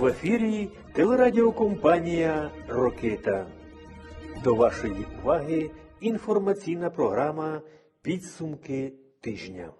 В ефірі телерадіокомпанія Рокита. До вашої уваги інформаційна програма Підсумки тижня.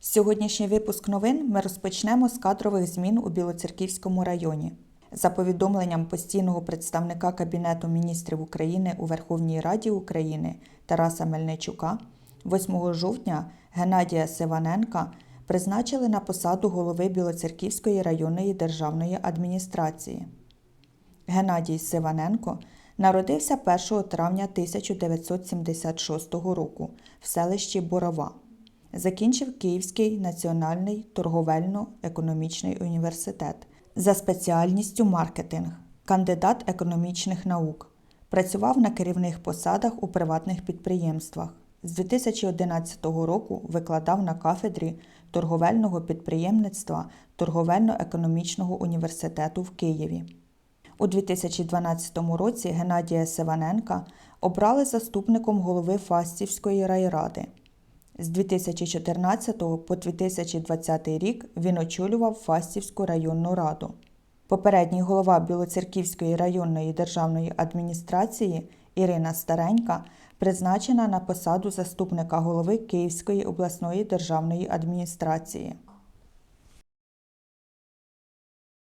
Сьогоднішній випуск новин ми розпочнемо з кадрових змін у Білоцерківському районі. За повідомленням постійного представника Кабінету міністрів України у Верховній Раді України Тараса Мельничука, 8 жовтня Геннадія Сиваненка призначили на посаду голови Білоцерківської районної державної адміністрації. Геннадій Сиваненко народився 1 травня 1976 року в селищі Борова. Закінчив Київський національний торговельно-економічний університет за спеціальністю маркетинг, кандидат економічних наук. Працював на керівних посадах у приватних підприємствах. З 2011 року викладав на кафедрі торговельного підприємництва Торговельно-економічного університету в Києві. У 2012 році Геннадія Сиваненка обрали заступником голови Фастівської райради. З 2014 по 2020 рік він очолював Фастівську районну раду. Попередній голова Білоцерківської районної державної адміністрації Ірина Старенька призначена на посаду заступника голови Київської обласної державної адміністрації.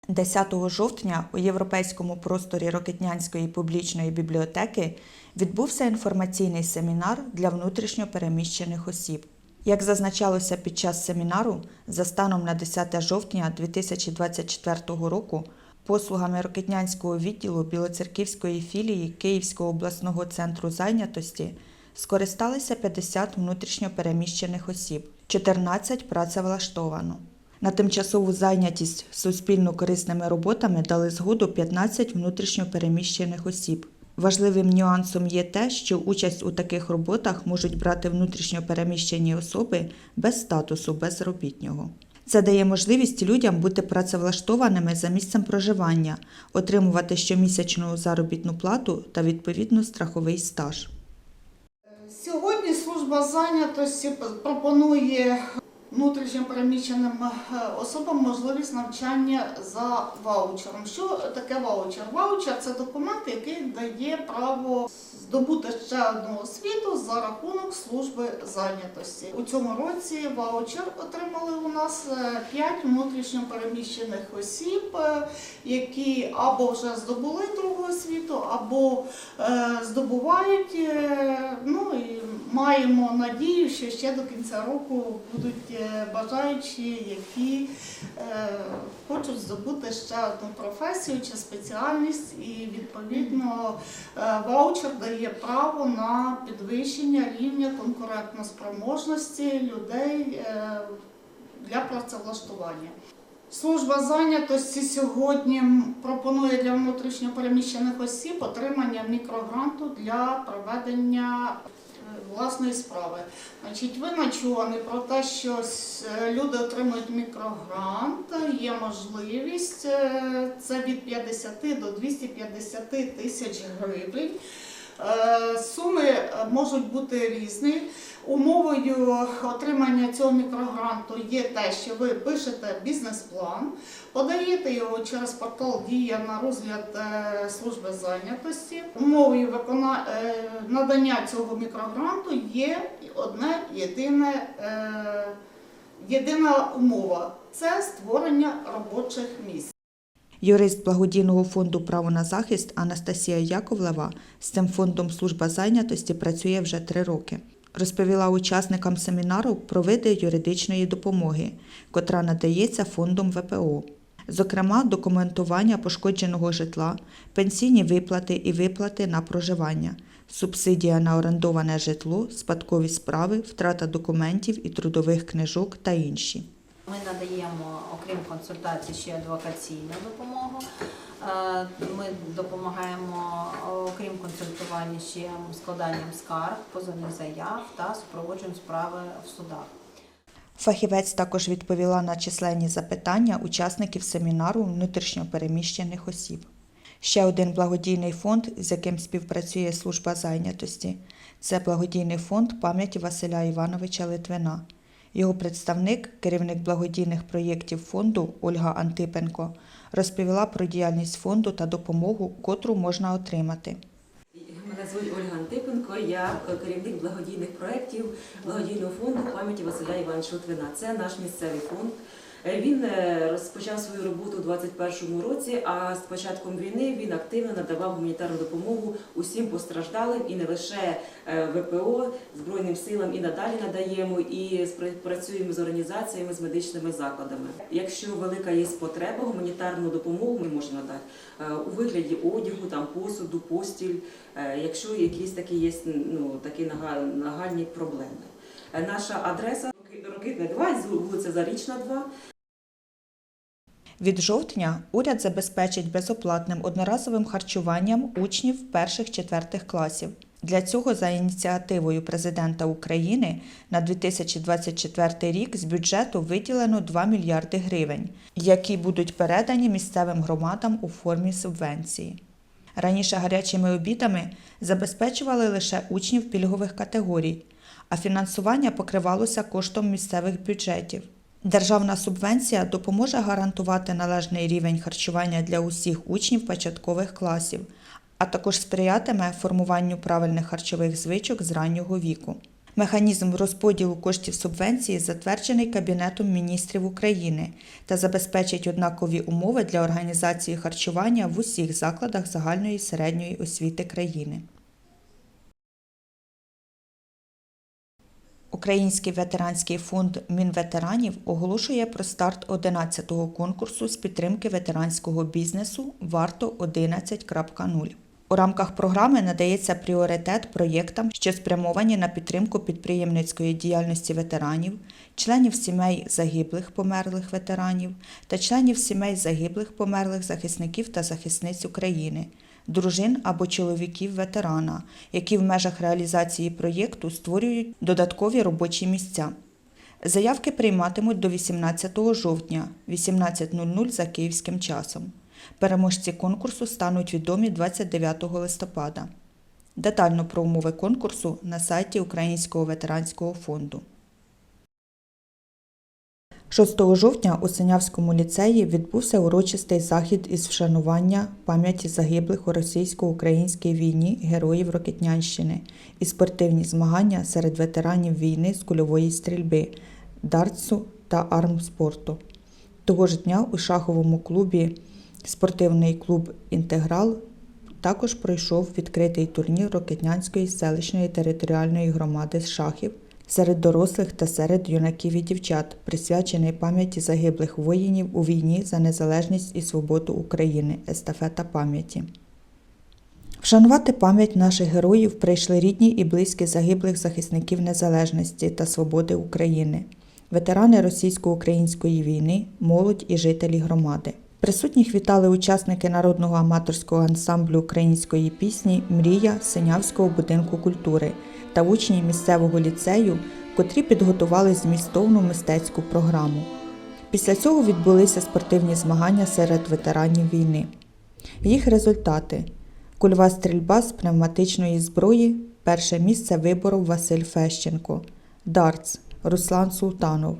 10 жовтня у європейському просторі Рокетнянської публічної бібліотеки відбувся інформаційний семінар для внутрішньо переміщених осіб. Як зазначалося під час семінару, за станом на 10 жовтня 2024 року послугами Рокетнянського відділу Білоцерківської філії Київського обласного центру зайнятості скористалися 50 внутрішньо переміщених осіб, 14 працевлаштовано. На тимчасову зайнятість суспільно корисними роботами дали згоду 15 внутрішньо переміщених осіб. Важливим нюансом є те, що участь у таких роботах можуть брати внутрішньо переміщені особи без статусу безробітнього. Це дає можливість людям бути працевлаштованими за місцем проживання, отримувати щомісячну заробітну плату та відповідно страховий стаж. Сьогодні служба зайнятості пропонує внутрішньо переміщеним е, особам можливість навчання за ваучером. Що таке ваучер? Ваучер це документ, який дає право здобути ще одну освіту за рахунок служби зайнятості. У цьому році ваучер отримали у нас 5 внутрішньо переміщених осіб, е, які або вже здобули другу освіту, або е, здобувають. е, Ну і маємо надію, що ще до кінця року будуть е, бажаючі, які е, хочуть здобути ще одну професію чи спеціальність, і відповідно е, ваучер дає право на підвищення рівня конкурентноспроможності людей е, для працевлаштування. Служба зайнятості сьогодні пропонує для внутрішньопереміщених осіб отримання мікрогранту для проведення е, власної справи. Значить, ви начувані про те, що е, люди отримують мікрогрант, є можливість е, це від 50 до 250 тисяч гривень. Е, Суми е, можуть бути різні. Умовою отримання цього мікрогранту є те, що ви пишете бізнес-план, подаєте його через портал Дія на розгляд е, служби зайнятості. Умовою надання цього мікрогранту є одне єдине, єдина умова це створення робочих місць. Юрист благодійного фонду Право на захист Анастасія Яковлева з цим фондом служба зайнятості працює вже три роки. Розповіла учасникам семінару про види юридичної допомоги, котра надається фондом ВПО. Зокрема, документування пошкодженого житла, пенсійні виплати і виплати на проживання, субсидія на орендоване житло, спадкові справи, втрата документів і трудових книжок та інші. Ми надаємо, окрім консультацій, ще адвокаційну допомогу. Е, Ми допомагаємо, окрім консультування, ще складанням скарг, позовних заяв та супроводжуємо справи в судах. Фахівець також відповіла на численні запитання учасників семінару внутрішньопереміщених осіб. Ще один благодійний фонд, з яким співпрацює служба зайнятості, це благодійний фонд пам'яті Василя Івановича Литвина. Його представник, керівник благодійних проєктів фонду Ольга Антипенко, розповіла про діяльність фонду та допомогу, котру можна отримати. Мене звуть Ольга Антипенко, я керівник благодійних проєктів благодійного фонду пам'яті Василя Івановича Литвина. Це наш місцевий фонд. Е, Він е, розпочав свою роботу у 2021 році, а з початком війни він активно надавав гуманітарну допомогу усім постраждалим і не лише е, ВПО, Збройним силам і надалі надаємо, і працюємо з організаціями, з медичними закладами. Якщо велика є потреба, гуманітарну допомогу ми можемо надати у вигляді одягу, там посуду, постіль, якщо якісь такі є ну, такі нага- нагальні проблеми. Наша адреса Рокитне 2, вулиця Зарічна 2. Від жовтня уряд забезпечить безоплатним одноразовим харчуванням учнів перших-четвертих класів. Для цього за ініціативою президента України на 2024 рік з бюджету виділено 2 мільярди гривень, які будуть передані місцевим громадам у формі субвенції. Раніше гарячими обідами забезпечували лише учнів пільгових категорій, а фінансування покривалося коштом місцевих бюджетів. Державна субвенція допоможе гарантувати належний рівень харчування для усіх учнів початкових класів, а також сприятиме формуванню правильних харчових звичок з раннього віку. Механізм розподілу коштів субвенції затверджений Кабінетом міністрів України та забезпечить однакові умови для організації харчування в усіх закладах загальної середньої освіти країни. Український ветеранський фонд Мінветеранів оголошує про старт 11-го конкурсу з підтримки ветеранського бізнесу Варто 11.0. У рамках програми надається пріоритет проєктам, що спрямовані на підтримку підприємницької діяльності ветеранів, членів сімей загиблих померлих ветеранів та членів сімей загиблих померлих захисників та захисниць України, дружин або чоловіків ветерана, які в межах реалізації проєкту створюють додаткові робочі місця. Заявки прийматимуть до 18 жовтня 18.00 за київським часом. Переможці конкурсу стануть відомі 29 листопада. Детально про умови конкурсу на сайті Українського ветеранського фонду. 6 жовтня у Синявському ліцеї відбувся урочистий захід із вшанування пам'яті загиблих у російсько-українській війні героїв Рокетнянщини і спортивні змагання серед ветеранів війни з кульової стрільби, дартсу та армспорту. Того ж дня у шаховому клубі спортивний клуб Інтеграл також пройшов відкритий турнір Рокетнянської селищної територіальної громади з шахів серед дорослих та серед юнаків і дівчат, присвячений пам'яті загиблих воїнів у війні за незалежність і свободу України естафета пам'яті. Вшанувати пам'ять наших героїв прийшли рідні і близькі загиблих захисників незалежності та свободи України, ветерани російсько-української війни, молодь і жителі громади. Присутніх вітали учасники народного аматорського ансамблю української пісні Мрія Синявського будинку культури та учні місцевого ліцею, котрі підготували змістовну мистецьку програму. Після цього відбулися спортивні змагання серед ветеранів війни. Їх результати: кульова стрільба з пневматичної зброї. Перше місце виборов Василь Фещенко, дартс Руслан Султанов,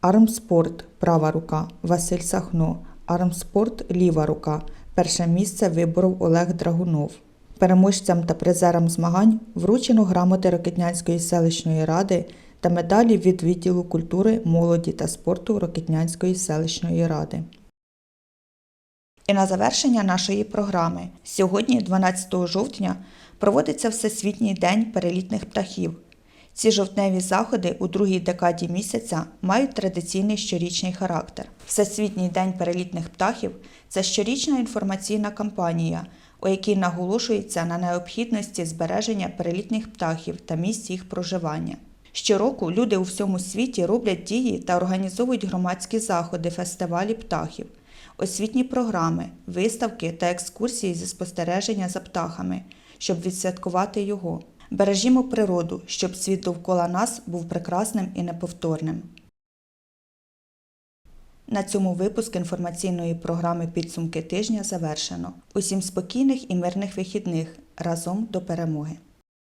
армспорт права рука Василь Сахно, армспорт ліва рука. Перше місце виборов Олег Драгунов. Переможцям та призерам змагань вручено грамоти Рокетнянської селищної ради та медалі від відділу культури, молоді та спорту Рокетнянської селищної ради. І на завершення нашої програми. Сьогодні, 12 жовтня, проводиться Всесвітній день перелітних птахів. Ці жовтневі заходи у другій декаді місяця мають традиційний щорічний характер. Всесвітній день перелітних птахів це щорічна інформаційна кампанія, у якій наголошується на необхідності збереження перелітних птахів та місць їх проживання. Щороку люди у всьому світі роблять дії та організовують громадські заходи, фестивалі птахів, освітні програми, виставки та екскурсії зі спостереження за птахами, щоб відсвяткувати його. Бережімо природу, щоб світ довкола нас був прекрасним і неповторним. На цьому випуск інформаційної програми Підсумки тижня завершено. Усім спокійних і мирних вихідних разом до перемоги.